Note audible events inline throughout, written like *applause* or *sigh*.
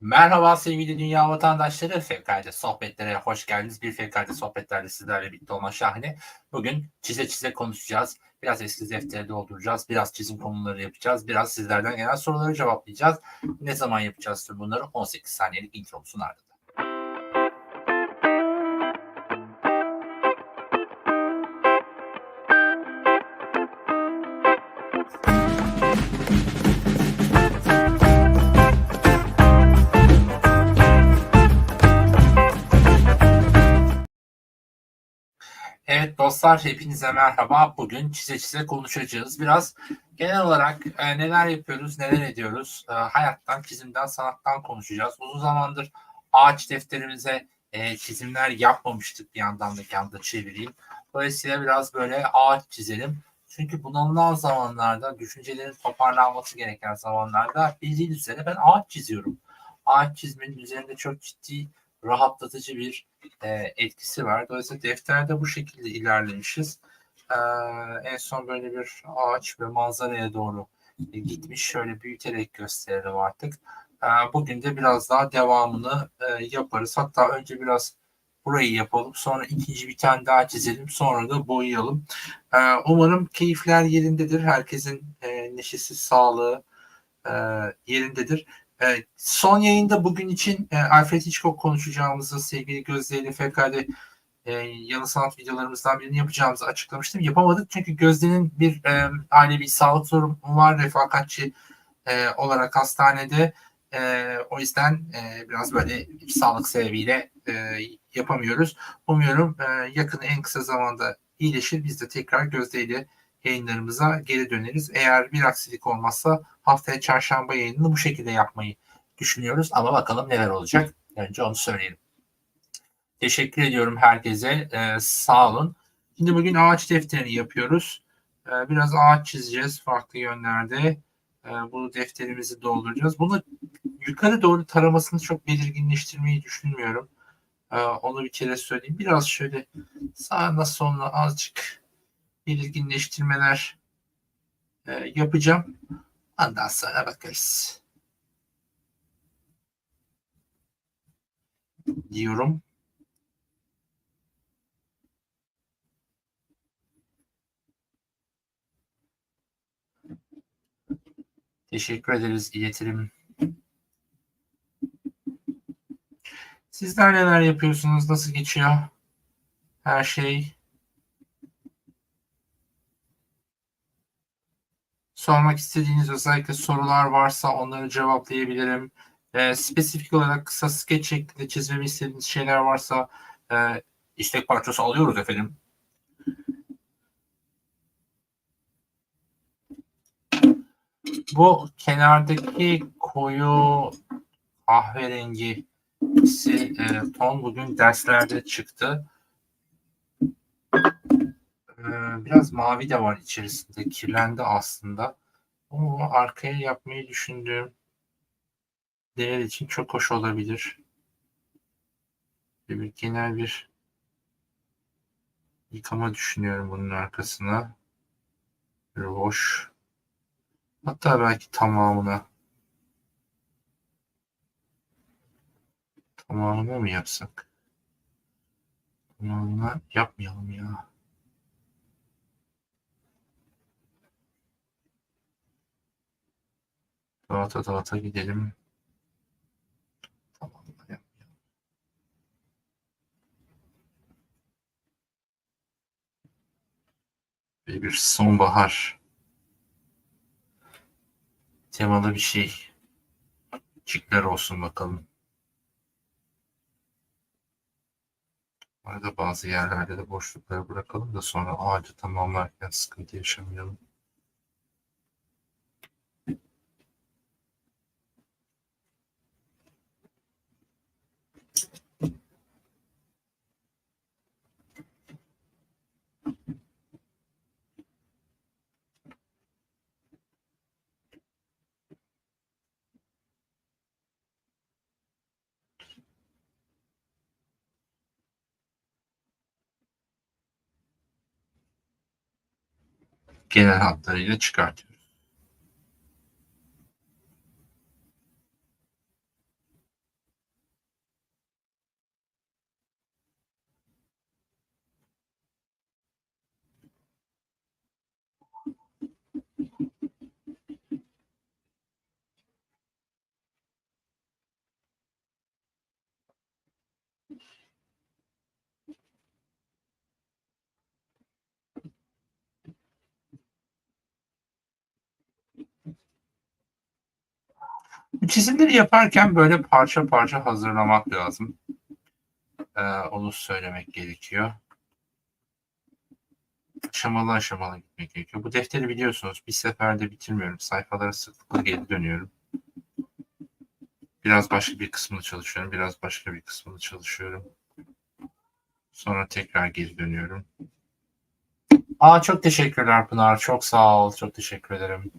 Merhaba sevgili dünya vatandaşları. Fevkalade sohbetlere hoş geldiniz. Bir fevkalade sohbetlerde sizlerle birlikte olma şahane. Bugün çize çize konuşacağız. Biraz eski defteri dolduracağız. Biraz çizim konuları yapacağız. Biraz sizlerden gelen soruları cevaplayacağız. Ne zaman yapacağız bunları? 18 saniyelik intromusun ardından. Evet dostlar hepinize merhaba. Bugün çize çize konuşacağız. Biraz genel olarak e, neler yapıyoruz, neler ediyoruz, e, hayattan, çizimden, sanattan konuşacağız. Uzun zamandır ağaç defterimize e, çizimler yapmamıştık bir yandan da kendi çevireyim. Dolayısıyla biraz böyle ağaç çizelim. Çünkü bunalımlı zamanlarda, düşüncelerin toparlanması gereken zamanlarda bildiğiniz üzere ben ağaç çiziyorum. Ağaç çizmenin üzerinde çok ciddi rahatlatıcı bir e, etkisi var. Dolayısıyla defterde bu şekilde ilerlemişiz. E, en son böyle bir ağaç ve manzaraya doğru gitmiş. Şöyle büyüterek gösterelim artık. E, bugün de biraz daha devamını e, yaparız. Hatta önce biraz burayı yapalım. Sonra ikinci bir tane daha çizelim. Sonra da boyayalım. E, umarım keyifler yerindedir. Herkesin e, neşesi, sağlığı e, yerindedir. Evet, son yayında bugün için e, Alfred Hitchcock konuşacağımızı sevgili Gözde ile FK'de e, yanı sanat videolarımızdan birini yapacağımızı açıklamıştım. Yapamadık çünkü Gözde'nin bir e, ailevi sağlık sorunu var refakatçi e, olarak hastanede. E, o yüzden e, biraz böyle sağlık sebebiyle e, yapamıyoruz. Umuyorum e, yakın en kısa zamanda iyileşir. Biz de tekrar Gözde ile yayınlarımıza geri döneriz. Eğer bir aksilik olmazsa haftaya çarşamba yayınını bu şekilde yapmayı düşünüyoruz. Ama bakalım neler olacak. Önce onu söyleyelim. Teşekkür ediyorum herkese. Ee, sağ olun. Şimdi bugün ağaç defterini yapıyoruz. Ee, biraz ağaç çizeceğiz farklı yönlerde. Ee, bu defterimizi dolduracağız. Bunu yukarı doğru taramasını çok belirginleştirmeyi düşünmüyorum. Ee, onu bir kere söyleyeyim. Biraz şöyle sağına soluna azıcık belirginleştirmeler e, yapacağım. Ondan sonra bakarız. Diyorum. Teşekkür ederiz iletirim. Sizler neler yapıyorsunuz? Nasıl geçiyor? Her şey sormak istediğiniz özellikle sorular varsa onları cevaplayabilirim. E, spesifik olarak kısa skeç şeklinde çizmemi istediğiniz şeyler varsa e, istek parçası alıyoruz efendim. Bu kenardaki koyu kahverengi e, ton bugün derslerde çıktı. Ee, biraz mavi de var içerisinde. Kirlendi aslında. Ama arkaya yapmayı düşündüğüm değer için çok hoş olabilir. Bir genel bir yıkama düşünüyorum bunun arkasına. Bir hoş. Hatta belki tamamına. Tamamına mı yapsak? Tamamına yapmayalım ya. Dağıta dağıta gidelim. Tamam. Ve bir sonbahar temalı bir şey. Çikler olsun bakalım. Arada bazı yerlerde de boşlukları bırakalım da sonra ağacı tamamlarken sıkıntı yaşamayalım. Genel hatlarıyla çıkartıyor. Çizimleri yaparken böyle parça parça hazırlamak lazım. Ee, onu söylemek gerekiyor. Aşamalı aşamalı gitmek gerekiyor. Bu defteri biliyorsunuz bir seferde bitirmiyorum. Sayfalara sıklıkla geri dönüyorum. Biraz başka bir kısmını çalışıyorum. Biraz başka bir kısmını çalışıyorum. Sonra tekrar geri dönüyorum. Aa çok teşekkürler Pınar. Çok sağ ol. Çok teşekkür ederim.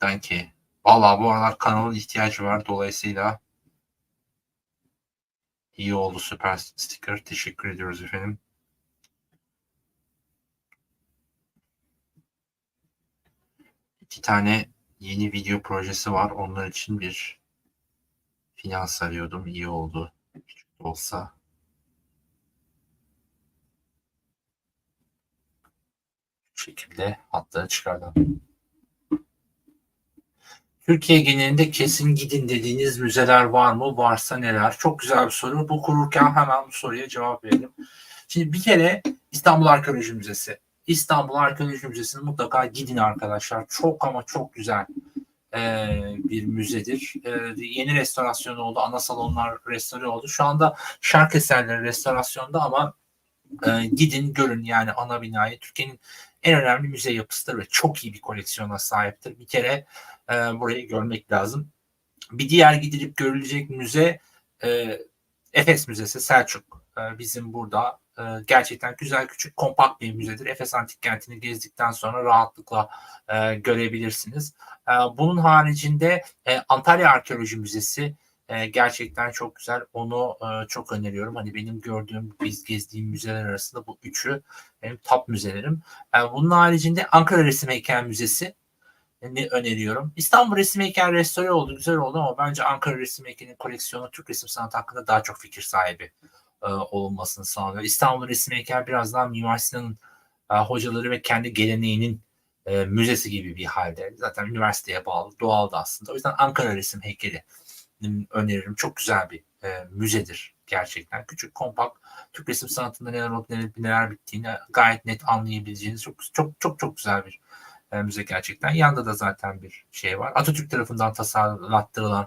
Danke. Valla bu aralar kanalın ihtiyacı var. Dolayısıyla iyi oldu süper sticker. Teşekkür ediyoruz efendim. İki tane yeni video projesi var. Onlar için bir finans arıyordum. İyi oldu. Küçük olsa. Şekilde hatları çıkardım. Türkiye genelinde kesin gidin dediğiniz müzeler var mı? Varsa neler? Çok güzel bir soru. Bu kururken hemen bu soruya cevap verelim. Şimdi bir kere İstanbul Arkeoloji Müzesi. İstanbul Arkeoloji Müzesi'ne mutlaka gidin arkadaşlar. Çok ama çok güzel e, bir müzedir. E, yeni restorasyon oldu. Ana salonlar restore oldu. Şu anda şark eserleri restorasyonda ama e, gidin görün yani ana binayı. Türkiye'nin en önemli müze yapısıdır ve çok iyi bir koleksiyona sahiptir. Bir kere e, burayı görmek lazım. Bir diğer gidilip görülecek müze e, Efes Müzesi Selçuk. E, bizim burada e, gerçekten güzel küçük kompakt bir müzedir. Efes Antik Kenti'ni gezdikten sonra rahatlıkla e, görebilirsiniz. E, bunun haricinde e, Antalya Arkeoloji Müzesi e, gerçekten çok güzel. Onu e, çok öneriyorum. Hani benim gördüğüm, biz gezdiğim müzeler arasında bu üçü benim top müzelerim. E, bunun haricinde Ankara Resim Heykel Müzesi öneriyorum. İstanbul Resim Heykel restore oldu, güzel oldu ama bence Ankara Resim Heykel'in koleksiyonu Türk resim sanatı hakkında daha çok fikir sahibi e, olunmasını sağlıyor. İstanbul Resim Heykel biraz daha Mimar Sinan'ın e, hocaları ve kendi geleneğinin e, müzesi gibi bir halde. Zaten üniversiteye bağlı, doğaldı aslında. O yüzden Ankara Resim Heykeli öneririm. Çok güzel bir e, müzedir gerçekten. Küçük, kompakt, Türk resim sanatında neler olup neler, neler bittiğini gayet net anlayabileceğiniz çok çok çok çok güzel bir e, müze gerçekten. Yanında da zaten bir şey var. Atatürk tarafından tasarlattırılan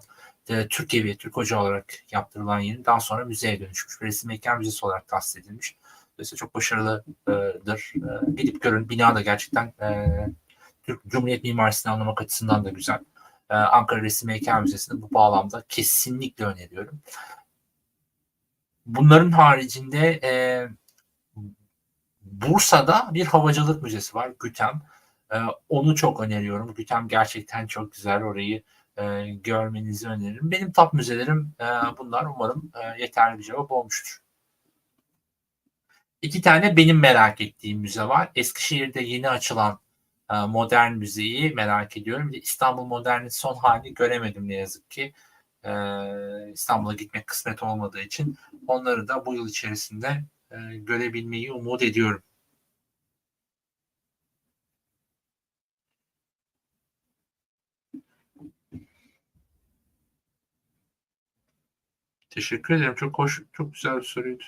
e, Türk evi, Türk Hoca olarak yaptırılan yerin daha sonra müzeye dönüşmüş. Resim Mekan Müzesi olarak tahsis edilmiş. Dolayısıyla çok başarılıdır. E, gidip görün. Bina da gerçekten e, Türk Cumhuriyet mimarisini anlamak açısından da güzel. E, Ankara Resim Heykel Müzesi'ni bu bağlamda kesinlikle öneriyorum. Bunların haricinde e, Bursa'da bir havacılık müzesi var. Gütem. E, onu çok öneriyorum. Gütem gerçekten çok güzel. Orayı e, görmenizi öneririm. Benim top müzelerim e, bunlar. Umarım e, yeterli bir cevap olmuştur. İki tane benim merak ettiğim müze var. Eskişehir'de yeni açılan e, modern müzeyi merak ediyorum. İstanbul Modern'in son halini göremedim ne yazık ki. E, İstanbul'a gitmek kısmet olmadığı için onları da bu yıl içerisinde e, görebilmeyi umut ediyorum. Teşekkür ederim. Çok hoş, çok güzel bir soruydu.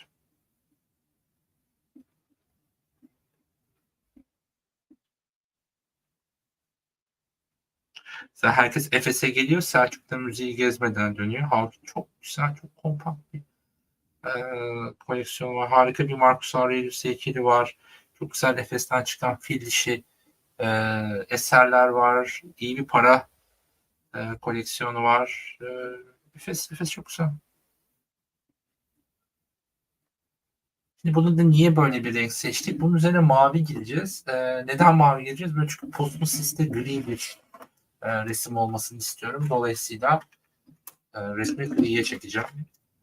Zaten herkes Efes'e geliyor. Selçuk'ta müziği gezmeden dönüyor. Halbuki çok güzel, çok kompakt bir e, koleksiyon var. Harika bir Marcus Aurelius heykeli var. Çok güzel Efes'ten çıkan fil dişi e, eserler var. İyi bir para e, koleksiyonu var. E, Efes, Efes çok güzel. Şimdi bunu da niye böyle bir renk seçtik? Bunun üzerine mavi gideceğiz. Ee, neden mavi gideceğiz? Böyle çünkü Postmusis'te gri bir e, resim olmasını istiyorum. Dolayısıyla e, resmi griye çekeceğim.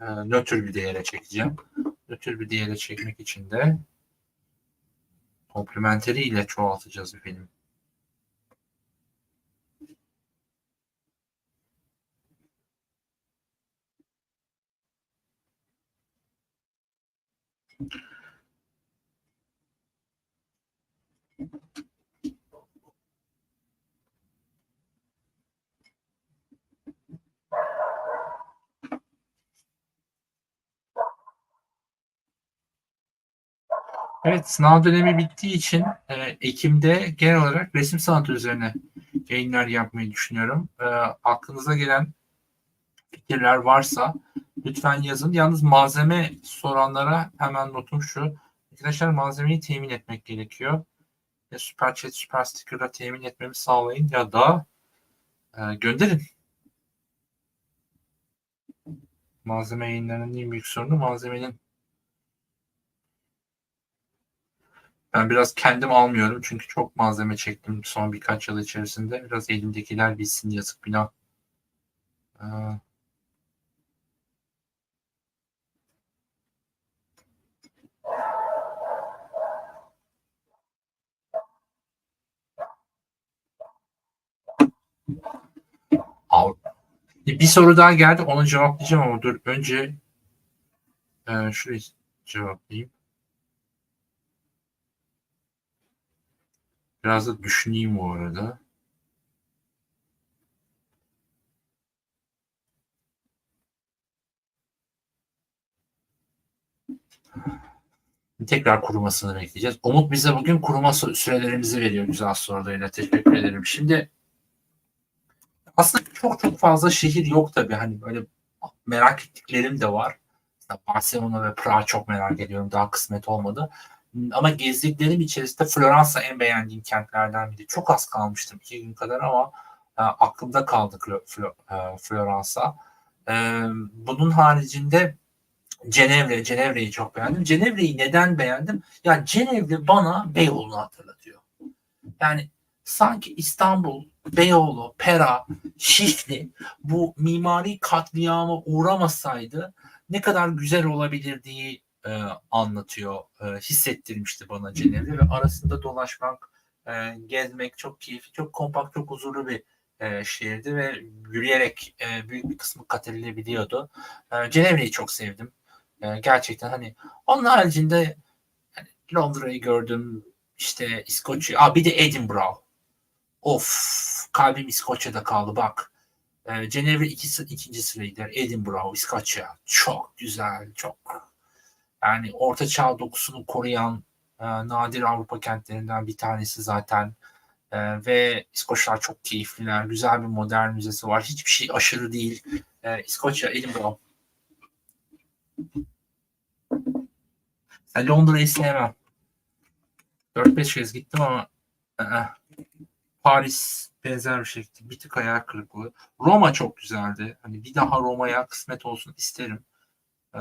E, nötr bir değere çekeceğim. Nötr bir değere çekmek için de komplementeri ile çoğaltacağız efendim. Evet sınav dönemi bittiği için e, Ekim'de genel olarak resim sanatı üzerine yayınlar yapmayı düşünüyorum. E, aklınıza gelen fikirler varsa lütfen yazın. Yalnız malzeme soranlara hemen notum şu. Arkadaşlar malzemeyi temin etmek gerekiyor. Ya süper chat, süper sticker'la temin etmemi sağlayın ya da e, gönderin. Malzeme yayınlarının en büyük sorunu malzemenin Ben biraz kendim almıyorum çünkü çok malzeme çektim son birkaç yıl içerisinde. Biraz elimdekiler bilsin yazık günah. Ee, Bir soru daha geldi. Onu cevaplayacağım ama dur önce e, şurayı cevaplayayım. Biraz da düşüneyim o arada. Tekrar kurumasını bekleyeceğiz. Umut bize bugün kuruma sürelerimizi veriyor güzel sorularıyla. Teşekkür ederim. Şimdi aslında çok çok fazla şehir yok tabii. Hani böyle merak ettiklerim de var. Barcelona ve Prag çok merak ediyorum. Daha kısmet olmadı. Ama gezdiklerim içerisinde Floransa en beğendiğim kentlerden biri. Çok az kalmıştım iki gün kadar ama e, aklımda kaldı Flo, e, Floransa. E, bunun haricinde Cenevre, Cenevre'yi çok beğendim. Cenevre'yi neden beğendim? Ya Cenevre bana Beyoğlu'nu hatırlatıyor. Yani sanki İstanbul, Beyoğlu, Pera, Şişli bu mimari katliama uğramasaydı ne kadar güzel olabilirdiği e, anlatıyor, e, hissettirmişti bana Cenevre ve arasında dolaşmak, e, gezmek çok keyifli, çok kompakt, çok huzurlu bir e, şehirdi ve yürüyerek e, büyük bir kısmı kat edilebiliyordu. E, Cenevre'yi çok sevdim. E, gerçekten hani onun haricinde yani Londra'yı gördüm, işte İskoçya, aa bir de Edinburgh. Of, kalbim İskoçya'da kaldı bak. E, Cenevre iki, ikinci sıraydı. Edinburgh, İskoçya. Çok güzel, çok yani Orta Çağ dokusunu koruyan e, nadir Avrupa kentlerinden bir tanesi zaten. E, ve İskoçlar çok keyifliler. Güzel bir modern müzesi var. Hiçbir şey aşırı değil. E, İskoçya, Edinburgh. Londra'yı sevmem. 4-5 kez gittim ama ı-ı. Paris benzer bir şekilde bir tık hayal kırıklığı. Roma çok güzeldi. Hani bir daha Roma'ya kısmet olsun isterim. Ee,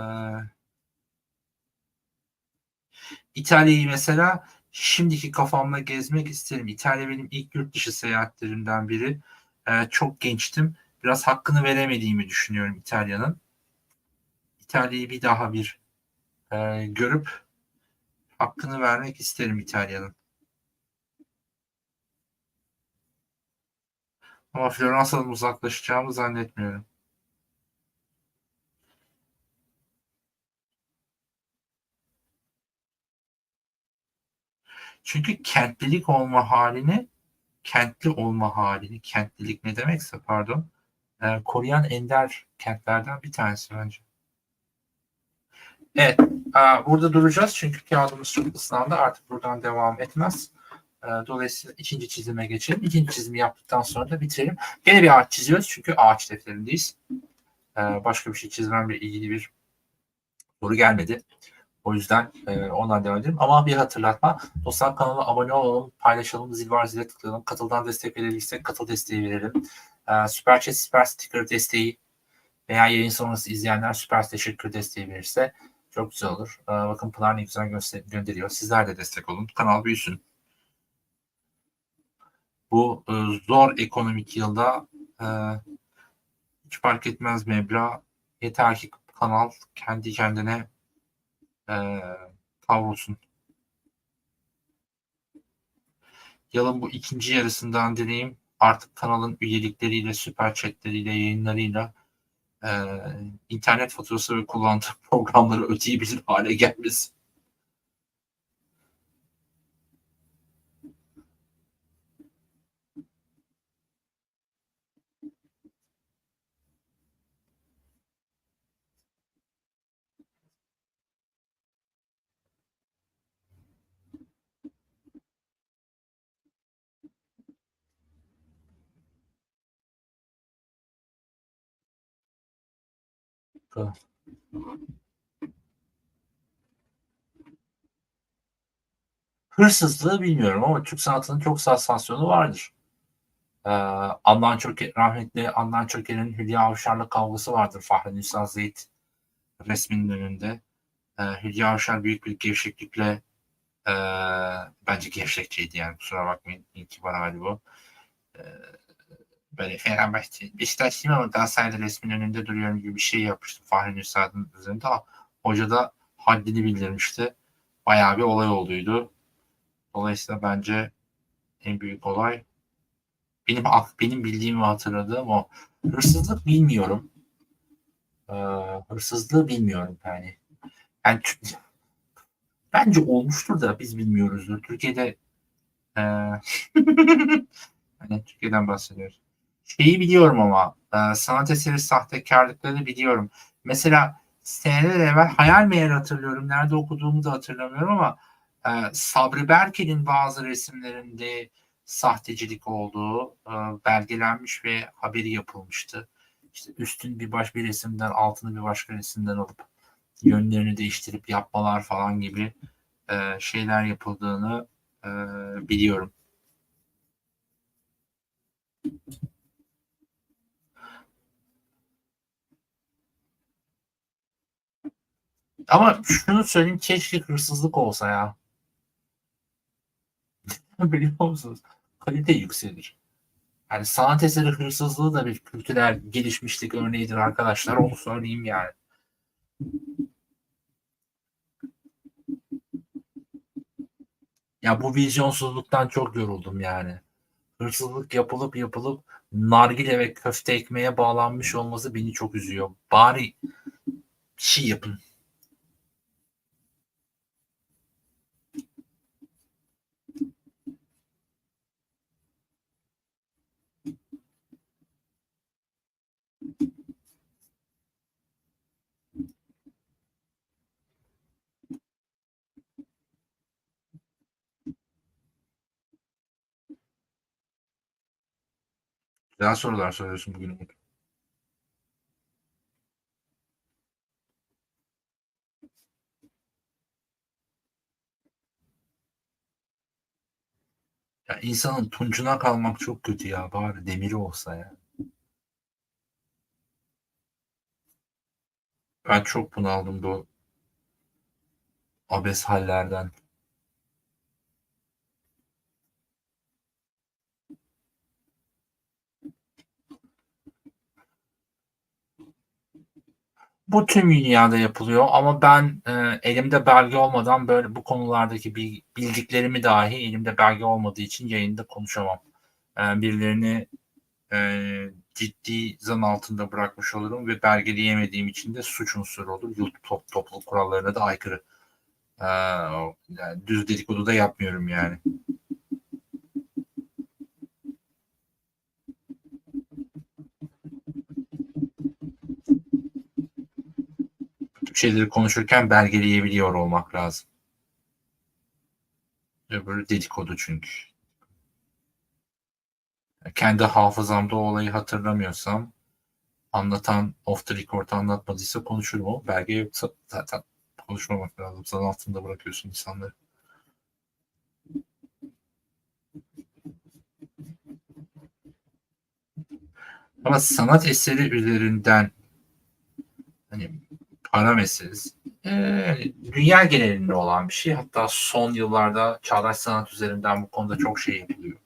İtalya'yı mesela şimdiki kafamla gezmek isterim. İtalya benim ilk yurt dışı seyahatlerimden biri. Ee, çok gençtim. Biraz hakkını veremediğimi düşünüyorum İtalya'nın. İtalya'yı bir daha bir e, görüp hakkını vermek isterim İtalya'nın. Ama Floransa'dan uzaklaşacağımı zannetmiyorum. Çünkü kentlilik olma halini, kentli olma halini, kentlilik ne demekse pardon, e, koruyan ender kentlerden bir tanesi bence. Evet, e, burada duracağız çünkü kağıdımız çok ıslandı. Artık buradan devam etmez. E, dolayısıyla ikinci çizime geçelim. İkinci çizimi yaptıktan sonra da bitirelim. Gene bir ağaç çiziyoruz çünkü ağaç defterindeyiz. E, başka bir şey çizmemle ilgili bir soru gelmedi. O yüzden e, ondan devam edelim. Ama bir hatırlatma. Dostlar kanala abone olalım, paylaşalım, zil var zile tıklayalım. Katıldan destek verebilirsek katıl desteği verelim. E, süper chat, süper sticker desteği veya yayın sonrası izleyenler süper teşekkür desteği verirse çok güzel olur. Bakın Pınar ne güzel gönderiyor. Sizler de destek olun. Kanal büyüsün. Bu e, zor ekonomik yılda e, hiç fark etmez meblağ. Yeter ki kanal kendi kendine e, kavrulsun. Yılın bu ikinci yarısından deneyim artık kanalın üyelikleriyle, süper chatleriyle, yayınlarıyla e, internet faturası ve kullandığı *laughs* programları ödeyebilir hale gelmesi. Dakika. Hırsızlığı bilmiyorum ama Türk sanatının çok sansasyonu vardır. Ee, Adnan Çöker, rahmetli Adnan Çöker'in Hülya Avşar'la kavgası vardır Fahri Nisa Zeyt resminin önünde. Ee, Hülya Avşar büyük bir gevşeklikle e, bence gevşekçiydi yani kusura bakmayın ilk bana hali bu. Ee, böyle Fenerbahçe, Beşiktaşlıyım ama Galatasaray'da resmin önünde duruyorum gibi bir şey yapmıştım Fahri Nisa'nın üzerinde hoca da haddini bildirmişti. Bayağı bir olay olduydu. Dolayısıyla bence en büyük olay benim benim bildiğim ve hatırladığım o hırsızlık bilmiyorum. Ee, hırsızlığı bilmiyorum yani. Yani bence olmuştur da biz bilmiyoruzdur. Türkiye'de e, *laughs* hani Türkiye'den bahsediyoruz. Şeyi biliyorum ama e, sanat eseri sahtekarlıkları biliyorum. Mesela seneler evvel hayal meyal hatırlıyorum. Nerede okuduğumu da hatırlamıyorum ama e, Sabri Berkel'in bazı resimlerinde sahtecilik olduğu e, belgelenmiş ve haberi yapılmıştı. İşte üstün bir baş bir resimden altını bir başka resimden alıp yönlerini değiştirip yapmalar falan gibi e, şeyler yapıldığını e, biliyorum. Ama şunu söyleyeyim keşke hırsızlık olsa ya. *laughs* Biliyor musunuz? Kalite yükselir. Yani sanat eseri hırsızlığı da bir kültürel gelişmişlik örneğidir arkadaşlar. Onu söyleyeyim yani. Ya bu vizyonsuzluktan çok yoruldum yani. Hırsızlık yapılıp yapılıp nargile ve köfte ekmeğe bağlanmış olması beni çok üzüyor. Bari şey yapın. Güzel sorular soruyorsun bugün Umut. Ya insanın tuncuna kalmak çok kötü ya. Bari demiri olsa ya. Ben çok bunaldım bu abes hallerden. Bu tüm dünyada yapılıyor ama ben e, elimde belge olmadan böyle bu konulardaki bildiklerimi dahi elimde belge olmadığı için yayında konuşamam. E, birilerini e, ciddi zan altında bırakmış olurum ve belgeleyemediğim için de suç unsuru olur. YouTube top, topluluk kurallarına da aykırı. E, yani düz dedikodu da yapmıyorum yani. Şeyleri konuşurken belgeleyebiliyor olmak lazım. Öbürü dedikodu çünkü. Kendi hafızamda o olayı hatırlamıyorsam anlatan off the record anlatmadıysa konuşurum o. Belge yoksa zaten konuşmamak lazım. Sen altında bırakıyorsun insanları. Ama sanat eseri üzerinden hani para meselesi. Ee, dünya genelinde olan bir şey. Hatta son yıllarda çağdaş sanat üzerinden bu konuda çok şey yapılıyor.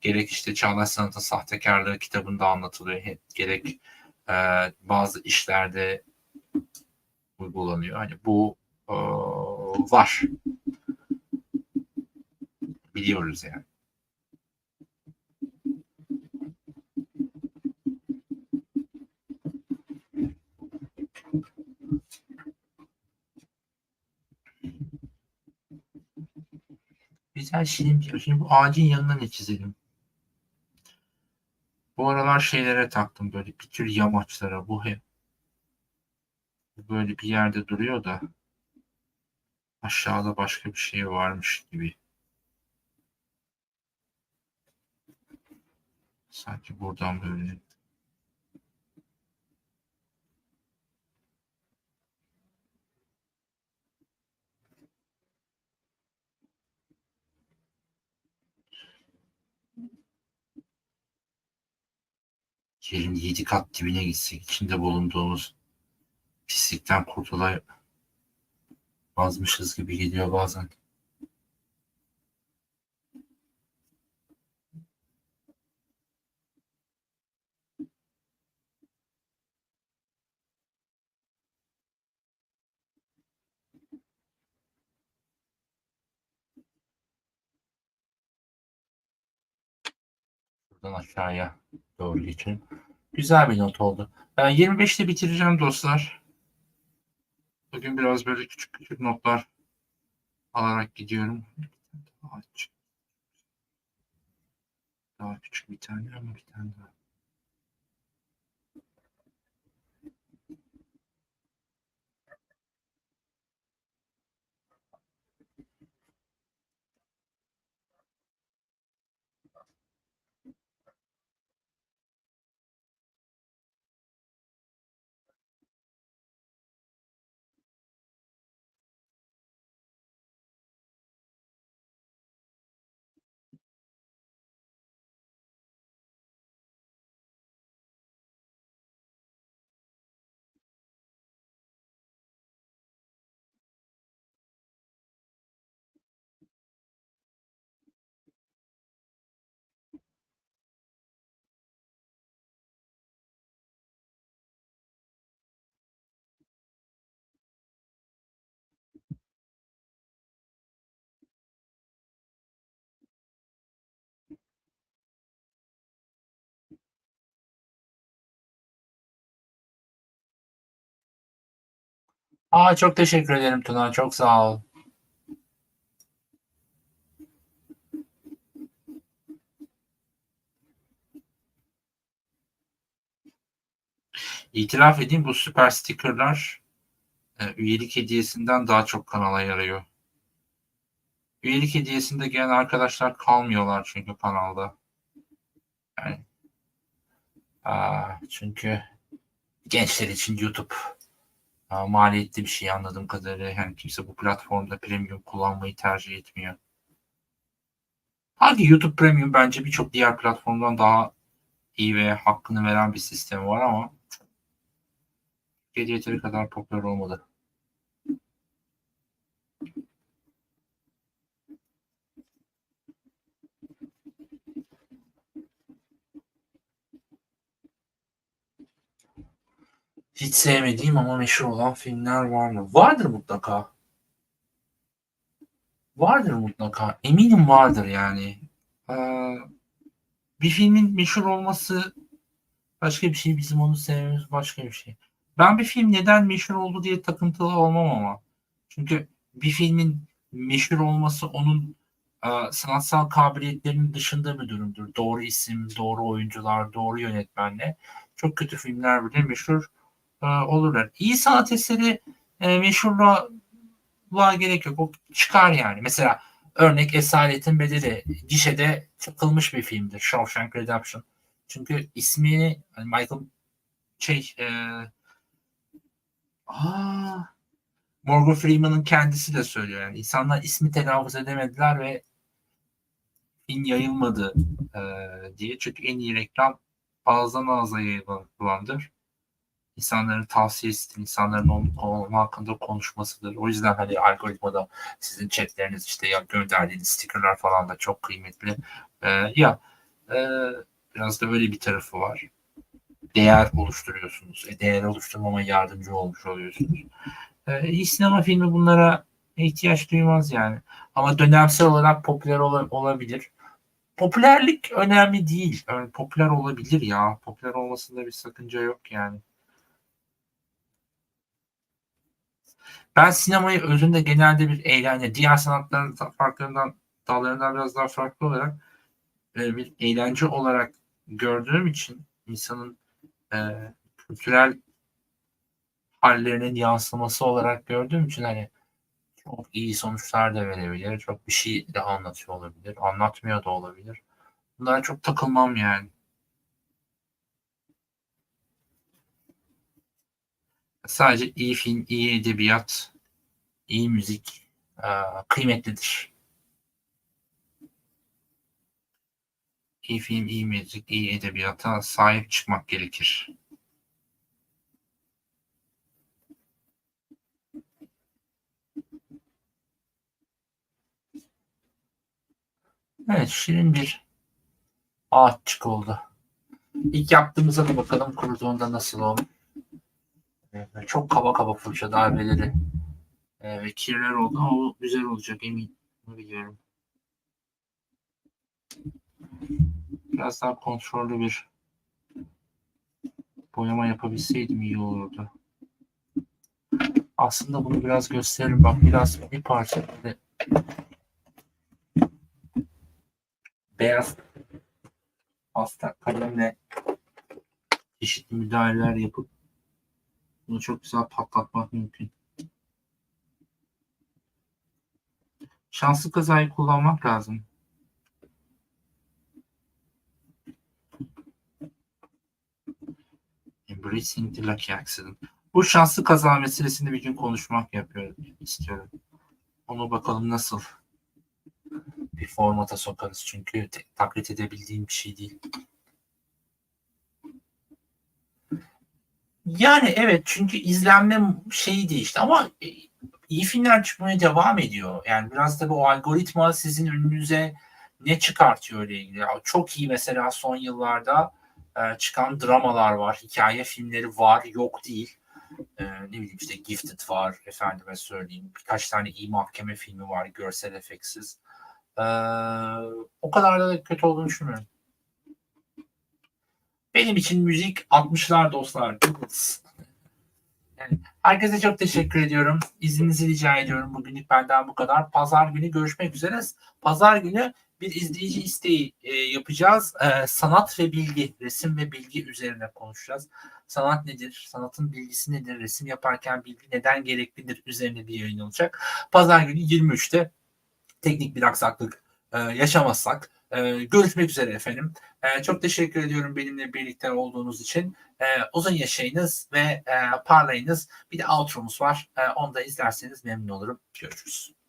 Gerek işte çağdaş sanatın sahtekarlığı kitabında anlatılıyor. Gerek e, bazı işlerde uygulanıyor. Hani bu e, var. Biliyoruz yani. Güzel şirin bir Şimdi bu ağacın yanına ne çizelim? Bu aralar şeylere taktım böyle bir tür yamaçlara. Bu hep böyle bir yerde duruyor da aşağıda başka bir şey varmış gibi. Sanki buradan böyle yerin yedi kat dibine gitsek içinde bulunduğumuz pislikten kurtulamazmışız gibi geliyor bazen. Buradan aşağıya doğru geçelim. Güzel bir not oldu. Ben 25'te bitireceğim dostlar. Bugün biraz böyle küçük küçük notlar alarak gidiyorum. Daha küçük, bir tane ama bir tane daha. Aa, çok teşekkür ederim Tuna. Çok sağ ol. İtiraf edeyim bu süper stickerlar e, üyelik hediyesinden daha çok kanala yarıyor. Üyelik hediyesinde gelen arkadaşlar kalmıyorlar çünkü kanalda. Yani aa, çünkü gençler için YouTube maliyetli bir şey anladığım kadarıyla. Yani kimse bu platformda premium kullanmayı tercih etmiyor. Hangi YouTube Premium bence birçok diğer platformdan daha iyi ve hakkını veren bir sistemi var ama Türkiye'de yeteri kadar popüler olmadı. Hiç sevmediğim ama meşhur olan filmler var mı? Vardır mutlaka. Vardır mutlaka. Eminim vardır yani. Ee, bir filmin meşhur olması başka bir şey. Bizim onu sevmemiz başka bir şey. Ben bir film neden meşhur oldu diye takıntılı olmam ama. Çünkü bir filmin meşhur olması onun e, sanatsal kabiliyetlerinin dışında bir durumdur. Doğru isim, doğru oyuncular, doğru yönetmenle çok kötü filmler bile meşhur e, olurlar. İyi sanat eseri e, meşhurluğa gerek yok. O çıkar yani. Mesela örnek Esaretin Bedeli gişede çıkılmış bir filmdir. Shawshank Redemption. Çünkü ismini hani Michael şey e, aa, Morgan Freeman'ın kendisi de söylüyor. Yani insanlar ismi telaffuz edemediler ve film yayılmadı e, diye. Çünkü en iyi reklam ağızdan ağza yayılandır. İnsanların tavsiyesidir, insanların onun, hakkında konuşmasıdır. O yüzden hani algoritmada sizin chatleriniz işte ya gönderdiğiniz stickerlar falan da çok kıymetli. E, ya e, biraz da böyle bir tarafı var. Değer oluşturuyorsunuz. E, değer oluşturmama yardımcı olmuş oluyorsunuz. E, iyi sinema filmi bunlara ihtiyaç duymaz yani. Ama dönemsel olarak popüler ol- olabilir. Popülerlik önemli değil. Yani popüler olabilir ya. Popüler olmasında bir sakınca yok yani. Ben sinemayı özünde genelde bir eğlence, diğer sanatların farklarından, dallarından biraz daha farklı olarak e, bir eğlence olarak gördüğüm için insanın e, kültürel hallerinin yansıması olarak gördüğüm için hani çok iyi sonuçlar da verebilir. Çok bir şey de anlatıyor olabilir. Anlatmıyor da olabilir. Bunlara çok takılmam yani. Sadece iyi film, iyi edebiyat, iyi müzik e, kıymetlidir. iyi film, iyi müzik, iyi edebiyata sahip çıkmak gerekir. Evet, şirin bir ağaççık oldu. İlk yaptığımıza da bakalım kuruduğunda nasıl oldu. Evet, Çok kaba kaba fırça darbeleri e, ve kirler oldu ama o güzel olacak emin. Biliyorum. Biraz daha kontrollü bir boyama yapabilseydim iyi olurdu. Aslında bunu biraz gösteririm. Bak biraz bir parça böyle beyaz hasta kalemle çeşitli müdahaleler yapıp bunu çok güzel patlatmak mümkün. Şanslı kazayı kullanmak lazım. Embracing the lucky accident. Bu şanslı kaza meselesini bir gün konuşmak yapıyorum, istiyorum. Onu bakalım nasıl bir formata sokarız. Çünkü taklit edebildiğim bir şey değil. Yani evet çünkü izlenme şeyi değişti ama e, iyi filmler çıkmaya devam ediyor. Yani biraz da bu algoritma sizin önünüze ne çıkartıyor ile ilgili. Çok iyi mesela son yıllarda e, çıkan dramalar var. Hikaye filmleri var, yok değil. E, ne bileyim işte Gifted var, efendime söyleyeyim. Birkaç tane iyi mahkeme filmi var, görsel efeksiz. O kadar da kötü olduğunu düşünmüyorum. Benim için müzik 60'lar dostlar. Herkese çok teşekkür ediyorum. İzninizi rica ediyorum. Bugünlük benden bu kadar. Pazar günü görüşmek üzere. Pazar günü bir izleyici isteği e, yapacağız. E, sanat ve bilgi, resim ve bilgi üzerine konuşacağız. Sanat nedir? Sanatın bilgisi nedir? Resim yaparken bilgi neden gereklidir? Üzerine bir yayın olacak. Pazar günü 23'te teknik bir aksaklık e, yaşamazsak e, görüşmek üzere efendim. E, çok teşekkür ediyorum benimle birlikte olduğunuz için. E, uzun yaşayınız ve e, parlayınız. Bir de outro'muz var. E, onu da izlerseniz memnun olurum. Görüşürüz.